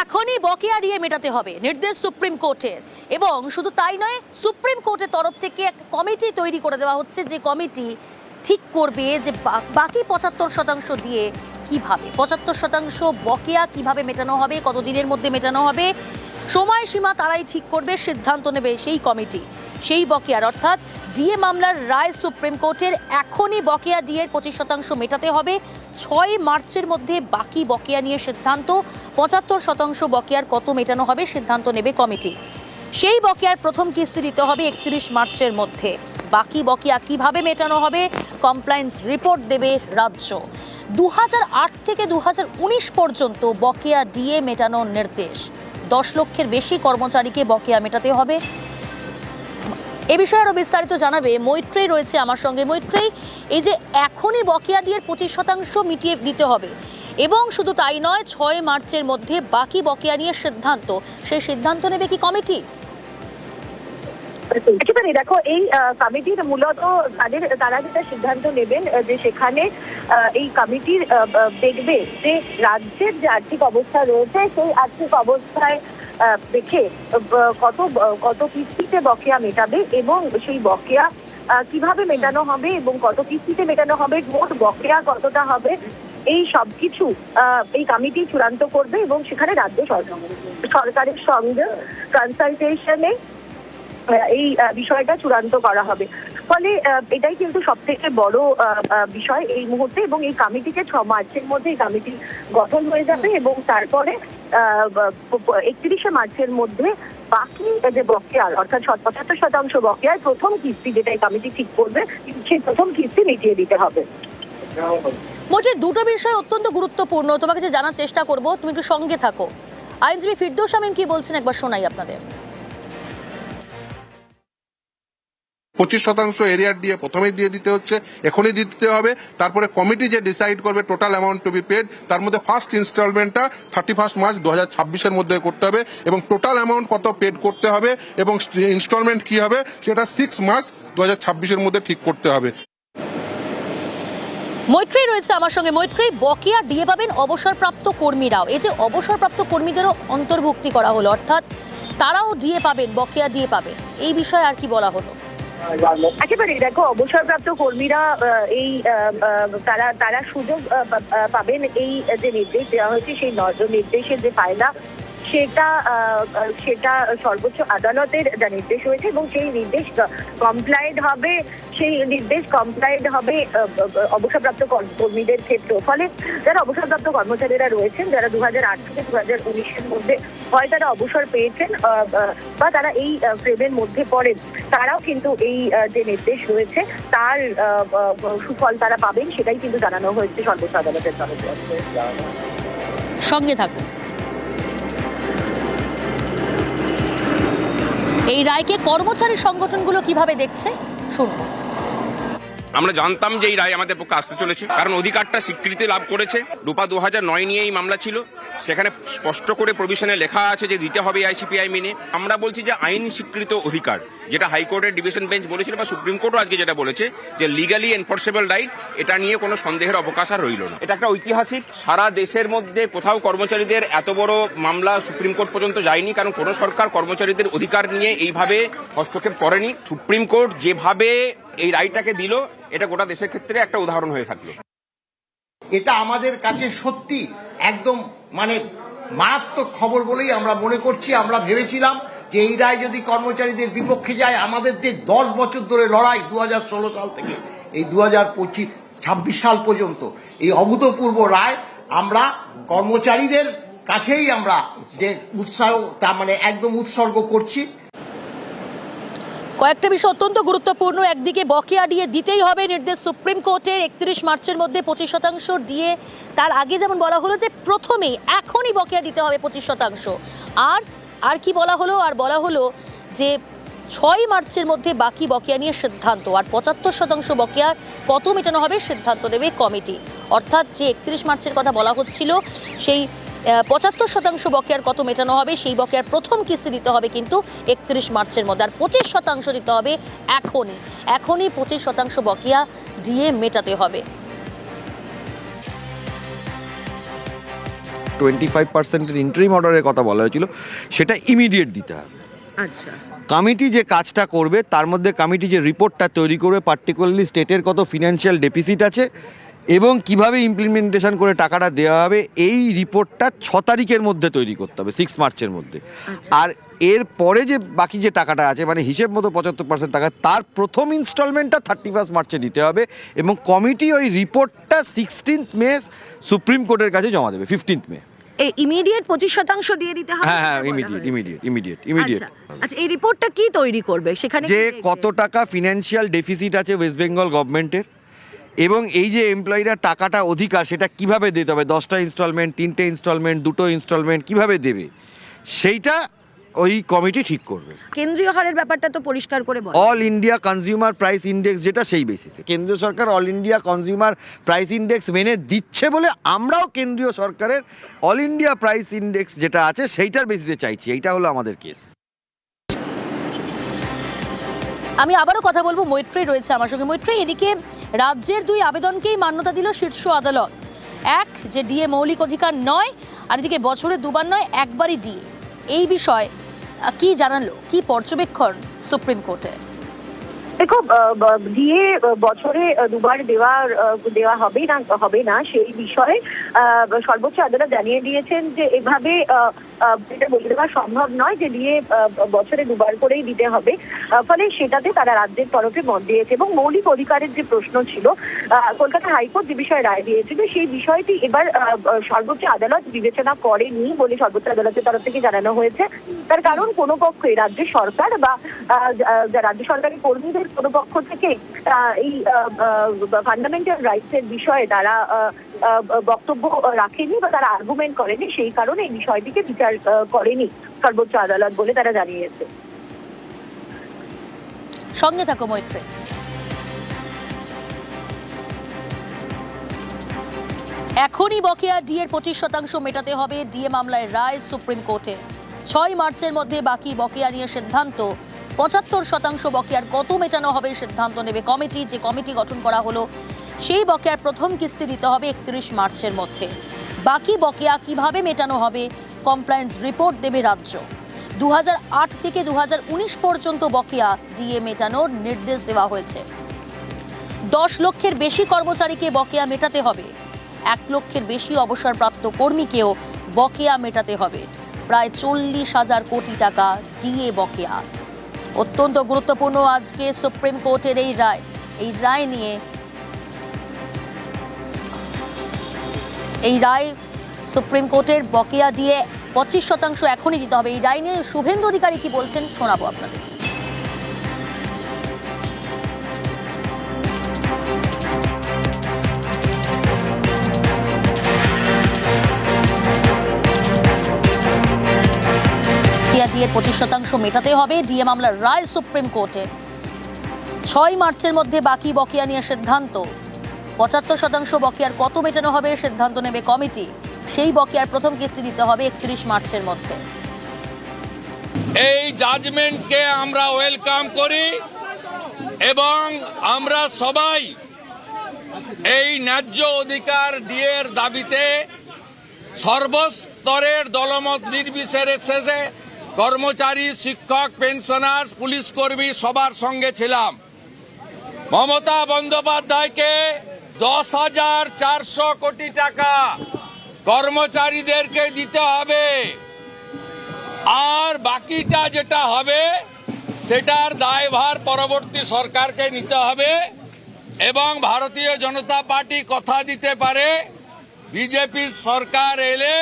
এখনই বকেয়া দিয়ে মেটাতে হবে, নির্দেশ সুপ্রিম কোর্টের। এবং শুধু তাই নয়, সুপ্রিম কোর্টের তরফ থেকে এক কমিটি তৈরি করে দেওয়া হচ্ছে, যে কমিটি ঠিক করবে যে বাকি পঁচাত্তর শতাংশ দিয়ে কীভাবে। পঁচাত্তর শতাংশ বকেয়া কীভাবে মেটানো হবে, কতদিনের মধ্যে মেটানো হবে, সময়সীমা তারাই ঠিক করবে, সিদ্ধান্ত নেবে সেই কমিটি। সেই বকেয়ার। অর্থাৎ ডিএ মামলার রায় সুপ্রিম কোর্টের এখনই বকেয়া ডিএর পঁচিশ শতাংশ মেটাতে হবে। ছয় মার্চের মধ্যে বাকি বকেয়া নিয়ে সিদ্ধান্ত, পঁচাত্তর শতাংশ বকেয়ার কত মেটানো হবে সিদ্ধান্ত নেবে কমিটি। সেই বকেয়ার প্রথম কিস্তি দিতে হবে একত্রিশ মার্চের মধ্যে। বাকি বকেয়া কীভাবে মেটানো হবে কমপ্লায়েন্স রিপোর্ট দেবে রাজ্য। দু হাজার আট থেকে দু হাজার উনিশ পর্যন্ত বকেয়া ডিএ মেটানোর নির্দেশ। দশ লক্ষের বেশি কর্মচারীকে বকেয়া মেটাতে হবে। এ বিষয়ে আরও বিস্তারিত জানাবে মৈত্রেই রয়েছে আমার সঙ্গে। মৈত্রেই এই যে এখনই বকেয়া ডিএর পঁচিশ শতাংশ মিটিয়ে দিতে হবে। এবং শুধু তাই নয়, ছয় মার্চের মধ্যে বাকি বকেয়া নিয়ে সিদ্ধান্ত। সেই সিদ্ধান্ত নেবে কি কমিটি? দেখো, এই কমিটির মূলত তাদের, তারা যেটা সিদ্ধান্ত নেবেন যে সেখানে এই কমিটির দেখবে যে রাজ্যের যে আর্থিক অবস্থা রয়েছে, সেই আর্থিক অবস্থায় দেখে কত কত কিস্তিতে বকেয়া মেটাবে এবং সেই বকেয়া কীভাবে মেটানো হবে এবং কত কিস্তিতে মেটানো হবে মোট বকেয়া কতটা হবে এই সবকিছু আহ, এই কমিটি চূড়ান্ত করবে এবং সেখানে রাজ্য সরকার সরকারের সঙ্গে কনসালটেশনে এই বিষয়টা চূড়ান্ত করা হবে। ফলে এটাই কিন্তু সব থেকে বড় বিষয় এই মুহূর্তে এবং এই কমিটিকে ছ মার্চের মধ্যে এই কমিটি গঠন হয়ে যাবে এবং তারপরে একত্রিশে মার্চের মধ্যে বাকি যে বকেয়ার অর্থাৎ পঁচাত্তর শতাংশ বকেয়ার প্রথম কিস্তি যেটা এই কমিটি ঠিক করবে, সেই প্রথম কিস্তি মিটিয়ে দিতে হবে। মৈত্রী দুটো বিষয় অত্যন্ত গুরুত্বপূর্ণ। তোমাকে যে জানার চেষ্টা করব, তুমি একটু সঙ্গে থাকো। আইনজীবী ফিরদৌস আমিন কি বলছেন একবার শোনাই আপনাদের। পঁচিশ শতাংশ এরিয়ার দিয়ে প্রথমেই দিয়ে দিতে হচ্ছে, এখনই দিতে হবে। তারপরে কমিটি যে ডিসাইড করবে total amount to be paid তার মধ্যে ফার্স্ট ইনস্টলমেন্টটা থার্টি ফার্স্ট মার্চ দু হাজার ছাব্বিশের মধ্যে করতে হবে এবং টোটাল অ্যামাউন্ট কত পেড করতে হবে এবং ইনস্টলমেন্ট কি হবে, সেটা সিক্স মার্চ দু হাজার ছাব্বিশের মধ্যে ঠিক করতে হবে। মৈত্রী রয়েছে আমার সঙ্গে। মৈত্রী বকেয়া দিয়ে পাবেন অবসরপ্রাপ্ত কর্মীরাও। এই যে অবসরপ্রাপ্ত কর্মীদেরও অন্তর্ভুক্তি করা হলো, অর্থাৎ তারাও ডিএ পাবেন, বকেয়া দিয়ে পাবেন। এই বিষয়ে আর কি বলা হলো? একেবারে দেখো, অবসরপ্রাপ্ত কর্মীরা এই তারা তারা সুযোগ পাবেন এই যে নির্দেশ দেওয়া হয়েছে, সেই নজর নির্দেশের যে ফায়দা সেটা সেটা সর্বোচ্চ আদালতের যা নির্দেশ হয়েছে এবং সেই নির্দেশ কমপ্লাইড হবে, সেই নির্দেশ কমপ্লাইড হবে অবসরপ্রাপ্ত কর- কর্মীদের ক্ষেত্রেও। ফলে যারা অবসরপ্রাপ্ত কর্মচারীরা রয়েছেন, যারা দু হাজার আট থেকে দু হাজার উনিশের মধ্যে হয়, তারা অবসর পেয়েছেন বা তারা এই ফ্রেমের মধ্যে পড়েন, তারাও কিন্তু এই যে নির্দেশ রয়েছে, তার সুফল তারা পাবেন, সেটাই কিন্তু জানানো হয়েছে সর্বোচ্চ আদালতের তরফে। সঙ্গে থাকুন। এই রায়কে কর্মচারী সংগঠনগুলো কীভাবে দেখছে? শুনুন। আমরা জানতাম যে এই রায় আমাদের পক্ষে আসতে চলেছে, কারণ অধিকারটা স্বীকৃতি লাভ করেছে। রূপা দু হাজার নয় নিয়ে এই মামলা ছিল। সেখানে স্পষ্ট করে প্রভিশনে লেখা আছে যে দিতে হবে আইসিপিআই মেনে। আমরা বলছি যে আইন স্বীকৃত অধিকার, যেটা হাইকোর্টের ডিভিশন বেঞ্চ বলেছিল বা সুপ্রিম কোর্টও আজকে যেটা বলেছে, যে লিগালি এনফোর্সেবল রাইট এটা নিয়ে কোনো সন্দেহের অবকাশ আর রইল না। এটা একটা ঐতিহাসিক, সারা দেশের মধ্যে কোথাও কর্মচারীদের এত বড় মামলা সুপ্রিম কোর্ট পর্যন্ত যায়নি, কারণ কোনো সরকার কর্মচারীদের অধিকার নিয়ে এইভাবে হস্তক্ষেপ করেনি। সুপ্রিম কোর্ট যেভাবে এই রায়টাকে দিল, এটা গোটা দেশের ক্ষেত্রে একটা উদাহরণ হয়ে থাকল। এটা আমাদের কাছে সত্যি একদম মানে মারাত্মক খবর বলেই আমরা মনে করছি, আমরা ভেবেছিলাম যে এই রায় যদি কর্মচারীদের বিপক্ষে যায়, আমাদের যে দশ বছর ধরে লড়াই দু হাজার ষোলো সাল থেকে এই দু হাজার পঁচিশ, ছাব্বিশ সাল পর্যন্ত। এই অভূতপূর্ব রায় আমরা কর্মচারীদের কাছেই আমরা যে উৎসাহ তা মানে একদম উৎসর্গ করছি। কয়েকটা বিষয় অত্যন্ত গুরুত্বপূর্ণ। একদিকে বকেয়া দিয়ে দিতেই হবে নির্দেশ সুপ্রিম কোর্টের একত্রিশ মার্চের মধ্যে পঁচিশ শতাংশ দিয়ে। তার আগে যেমন বলা হলো যে প্রথমেই এখনই বকেয়া দিতে হবে পঁচিশ শতাংশ। আর আর কি বলা হলো? আর বলা হলো যে ছয় মার্চের মধ্যে বাকি বকেয়া নিয়ে সিদ্ধান্ত। আর পঁচাত্তর শতাংশ বকেয়া কত মেটানো হবে সিদ্ধান্ত নেবে কমিটি। অর্থাৎ যে একত্রিশ মার্চের কথা বলা হচ্ছিল, সেই পঁচাত্তর শতাংশ বকেয়ার কত মেটানো হবে? সেই বকেয়ার প্রথম কিস্তি দিতে হবে কিন্তু একত্রিশ মার্চের মধ্যে আর পঁচিশ শতাংশ দিতে হবে এখনই। এখনই পঁচিশ শতাংশ বকেয়া দিয়ে মেটাতে হবে। টোয়েন্টি ফাইভ পার্সেন্টের ইন্টারিম অর্ডারের কথা বলা হয়েছিল সেটা ইমিডিয়েট দিতে হবে। আচ্ছা। কমিটি যে কাজটা করবে তার মধ্যে কমিটি যে রিপোর্টটা তৈরি করবে পার্টিকুলারলি স্টেটের কত ফিনান্সিয়াল ডেফিসিট আছে এবং কীভাবে ইমপ্লিমেন্টেশন করে টাকাটা দেওয়া হবে এই রিপোর্টটা ছ তারিখের মধ্যে তৈরি করতে হবে সিক্স মার্চের মধ্যে। আর এর পরে যে বাকি যে টাকাটা আছে মানে হিসেব মতো পঁচাত্তর পার্সেন্ট টাকা তার প্রথম ইনস্টলমেন্টটা থার্টি ফার্স্ট মার্চে দিতে হবে এবং কমিটি ওই রিপোর্টটা সিক্সটিন্থ মে সুপ্রিম কোর্টের কাছে জমা দেবে ফিফটিন্থ মে। এই ইমিডিয়েট পঁচিশ শতাংশ দিয়ে দিতে হবে? হ্যাঁ হ্যাঁ ইমিডিয়েট ইমিডিয়েট ইমিডিয়েট ইমিডিয়েট আচ্ছা, আচ্ছা এই রিপোর্টটা কি তৈরি করবে? সেখানে যে কত টাকা ফিনান্সিয়াল ডেফিসিট আছে ওয়েস্ট বেঙ্গল গভর্নমেন্টের এবং এই যে এমপ্লয়িরা টাকাটা অধিকার সেটা কীভাবে দিতে হবে? দশটা ইনস্টলমেন্ট তিনটে ইনস্টলমেন্ট দুটো ইনস্টলমেন্ট কীভাবে দেবে? সেইটা ওই কমিটি ঠিক করবে। কেন্দ্রীয় হারের ব্যাপারটা তো পরিষ্কার করে বল। All India consumer price index যেটা সেই বেসিসে কেন্দ্রীয় সরকার all India consumer price index মেনে দিচ্ছে বলে আমরাও কেন্দ্রীয় সরকারের অল ইন্ডিয়া প্রাইস ইন্ডেক্স যেটা আছে সেইটার বেসিসে চাইছি। এইটা হলো আমাদের কেস আমি আবারও কথা বলব মৈত্রী রয়েছে আমার সঙ্গে। মৈত্রী এদিকে রাজ্যের দুই আবেদনকেই মান্যতা দিল শীর্ষ আদালত। এক, যে ডিএ মৌলিক অধিকার নয়, আর এদিকে বছরে দুবার নয়, একবারই ডিএ। এই বিষয়ে কি জানালো, কি পর্যবেক্ষণ সুপ্রিম কোর্টে? দেখো দিয়ে বছরে দুবার দেওয়ার দেওয়া হবে না হবে না, সেই বিষয়ে সর্বোচ্চ আদালত জানিয়ে দিয়েছেন যে এভাবে এটা বলে দেওয়া সম্ভব নয় যে দিয়ে বছরে দুবার করেই দিতে হবে। ফলে সেটাতে তারা রাজ্যের তরফে মত দিয়েছে এবং মৌলিক অধিকারের যে প্রশ্ন ছিল কলকাতা হাইকোর্ট যে বিষয়ে রায় দিয়েছিল, সেই বিষয়টি এবার সর্বোচ্চ আদালত বিবেচনা করেনি বলে সর্বোচ্চ আদালতের তরফ থেকে জানানো হয়েছে। তার কারণ কোনো পক্ষে, রাজ্য সরকার বা রাজ্য সরকারের কর্মীদের কোনো পক্ষ থেকে এই ফান্ডামেন্টাল রাইটস এর বিষয়ে তারা বক্তব্য রাখেনি বা তারা আর্গুমেন্ট করেনি। সেই কারণে এই বিষয়টিকে বিচার করেনি সর্বোচ্চ আদালত বলে তারা জানিয়েছে। সঙ্গে থাকো মৈত্রী। এখনই বকেয়া ডিএর পঁচিশ শতাংশ মেটাতে হবে। ডিএ মামলায় রায় সুপ্রিম কোর্টে। ছয় মার্চের মধ্যে বাকি বকেয়া নিয়ে সিদ্ধান্ত। পঁচাত্তর শতাংশ বকেয়ার কত মেটানো হবে সিদ্ধান্ত নেবে কমিটি। যে কমিটি গঠন করা হলো, সেই বকেয়ার প্রথম কিস্তি দিতে হবে একত্রিশ মার্চের মধ্যে। বাকি বকেয়া কীভাবে মেটানো হবে, কমপ্লায়েন্স রিপোর্ট দেবে রাজ্য। দু হাজার আট থেকে দু হাজার উনিশ পর্যন্ত বকেয়া ডিএ মেটানোর নির্দেশ দেওয়া হয়েছে। দশ লক্ষের বেশি কর্মচারীকে বকেয়া মেটাতে হবে। এক লক্ষের বেশি অবসরপ্রাপ্ত কর্মীকেও বকেয়া মেটাতে হবে। প্রায় চল্লিশ হাজার কোটি টাকা ডিএ বকেয়া। অত্যন্ত গুরুত্বপূর্ণ আজকে সুপ্রিম কোর্টের এই রায়। এই রায় নিয়ে এই রায় সুপ্রিম কোর্টের বকেয়া দিয়ে পঁচিশ শতাংশ এখনই দিতে হবে। এই রায় নিয়ে শুভেন্দু অধিকারী কি বলছেন শোনাবো আপনাদের। বকেয়া দিয়ে পঁচিশ শতাংশ মেটাতে হবে। ডিএ মামলার রায় সুপ্রিম কোর্টে। ছয় মার্চের মধ্যে বাকি বকেয়া নিয়ে সিদ্ধান্ত। পঁচাত্তর শতাংশ বকেয়ার কত মেটানো হবে সিদ্ধান্ত নেবে কমিটি। সেই বকেয়ার প্রথম কিস্তি দিতে হবে একত্রিশ মার্চের মধ্যে। এই জাজমেন্টকে আমরা ওয়েলকাম করি এবং আমরা সবাই এই ন্যায্য অধিকার ডিএর দাবিতে সর্বস্তরের দলমত নির্বিশেষে কর্মচারী, শিক্ষক পেনশনার্স পুলিশ কর্মী সবার সঙ্গে ছিলাম। মমতা বন্দ্যোপাধ্যায়কে দশ হাজার চারশো কোটি টাকা কর্মচারীদেরকে দিতে হবে। আর বাকিটা যেটা হবে, সেটার দায়ভার পরবর্তী সরকারকে নিতে হবে এবং ভারতীয় জনতা পার্টি কথা দিতে পারে। বিজেপির সরকার এলে,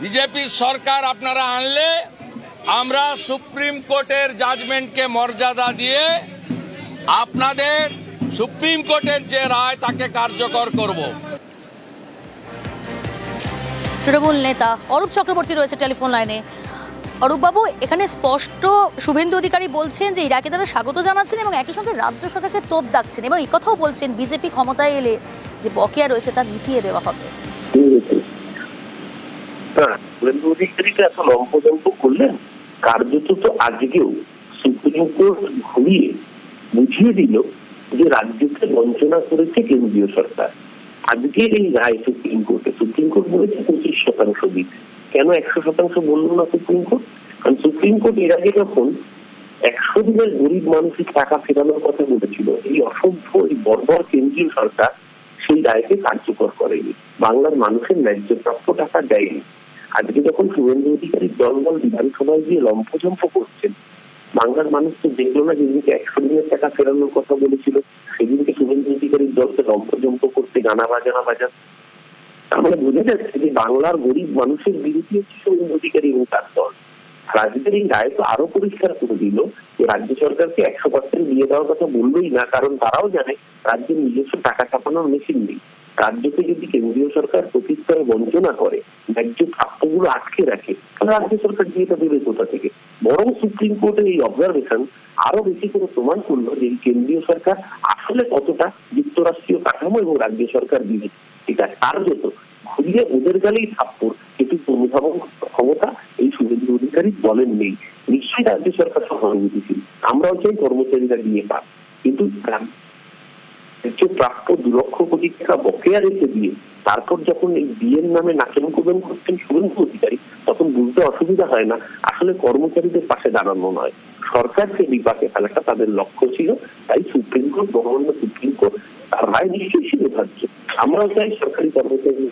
বিজেপির সরকার আপনারা আনলে আমরা সুপ্রিম কোর্টের জাজমেন্টকে মর্যাদা দিয়ে আপনাদের সুপ্রিম কোর্টের যে রায় তাকে কার্যকর করব। তৃণমূল নেতা অরূপ চক্রবর্তী রয়েছে টেলিফোন লাইনে। অরূপবাবু এখানে স্পষ্ট শুভেন্দু অধিকারী বলছেন যে ইরাকে তারা স্বাগত জানাচ্ছেন এবং একই সঙ্গে রাজ্য সরকারকে তোপ দাগছেন এবং এই কথাও বলছেন বিজেপি ক্ষমতায় এলে যে বকেয়া রয়েছে তা মিটিয়ে দেওয়া হবে। হ্যাঁ শুভেন্দু অধিকারীকে এত লম্পদম্প করলেন? কার্যত তো আজকেও সুপ্রিম কোর্ট ঘুরিয়ে বুঝিয়ে দিল যে রাজ্যকে বঞ্চনা করেছে কেন্দ্রীয় সরকার। আজকে এই রায় সুপ্রিম কোর্টে। সুপ্রিম কোর্ট বলেছে পঁচিশ শতাংশ দিতে। কেন একশো শতাংশ বলল না সুপ্রিম কোর্ট? কারণ সুপ্রিম কোর্ট এর আগে যখন একশো দিনের গরিব মানুষের টাকা ফেরানোর কথা বলেছিল, এই অসভ্য, এই বর্বর কেন্দ্রীয় সরকার সেই রায়কে কার্যকর করেনি। বাংলার মানুষের ন্যায্য প্রাপ্য টাকা দেয়নি। আজকে যখন শুভেন্দু অধিকারীর দলবল বিধানসভায় গিয়ে লম্ফজম্প করছেন, বাংলার মানুষ তো দেখল না যেদিনকে একশো দিনের টাকা ফেরানোর কথা বলেছিল, সেদিনকে শুভেন্দু অধিকারীর দলকে লম্ফজম্প করতে গানা বাজানা বাজান মানে বোঝা যাচ্ছে যে বাংলার গরিব মানুষের হচ্ছে শুভেন্দু অধিকারী এবং তার দল। রাজ্যের এই রায় তো আরও পরিষ্কার করে দিল যে রাজ্য সরকারকে একশো পার্সেন্ট দিয়ে দেওয়ার কথা বললোই না, কারণ তারাও জানে রাজ্যের নিজস্ব টাকা ছাপানোর মেশিন নেই। রাজ্যকে যদি কেন্দ্রীয় সরকার প্রতিস্তরে বঞ্চনা করে, ন্যায্য প্রাপ্যগুলো আটকে রাখে, তাহলে রাজ্য সরকার দিয়ে এটা দেবে কোথা থেকে বরং সুপ্রিম কোর্টের এই অবজারভেশন আরও বেশি করে প্রমাণ করল যে কেন্দ্রীয় সরকার আসলে কতটা যুক্তরাষ্ট্রীয় কাঠামো এবং রাজ্য সরকার দিবে। এটা কার্যত ঘুরিয়ে ওদের গালেই থাপ্পড়, এটি অনুধাবন ক্ষমতা, এই শুভেন্দু অধিকারী দলের নেই। নিশ্চয়ই রাজ্য সরকার সহানুভূতিশীল। আমরাও চাই কর্মচারীরা দিয়ে পাক। কিন্তু রাজ্য প্রাপ্য দু লক্ষ কোটি টাকা বকেয়া রেখে দিয়ে তারপর যখন এই বিয়ের নামে নাচন কোবেন করছেন শুভেন্দু অধিকারী তখন বুঝতে অসুবিধা হয় না, আসলে কর্মচারীদের পাশে দাঁড়ানো নয়। সরকারকে বিপাকে ফেলাটা তাদের লক্ষ্য ছিল, তাই সুপ্রিম কোর্ট বঙ্গবন্ধ সুপ্রিম কোর্ট, তার রায় নিশ্চয়ই শিরোধার্য আমরাও চাই সরকারি কর্মচারী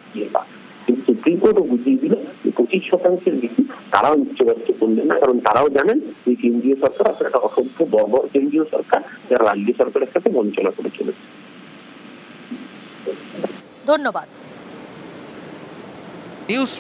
কিন্তু সুপ্রিম কোর্টও বুঝিয়ে দিল যে পঁচিশ শতাংশের বেশি তারাও উচ্চবাচ্য করলেন না কারণ তারাও জানেন যে কেন্দ্রীয় সরকার আসলে একটা অসভ্য বর্বর কেন্দ্রীয় সরকার যারা রাজ্য সরকারের সাথে বঞ্চনা করে চলেছে। ধন্যবাদ। নিউজ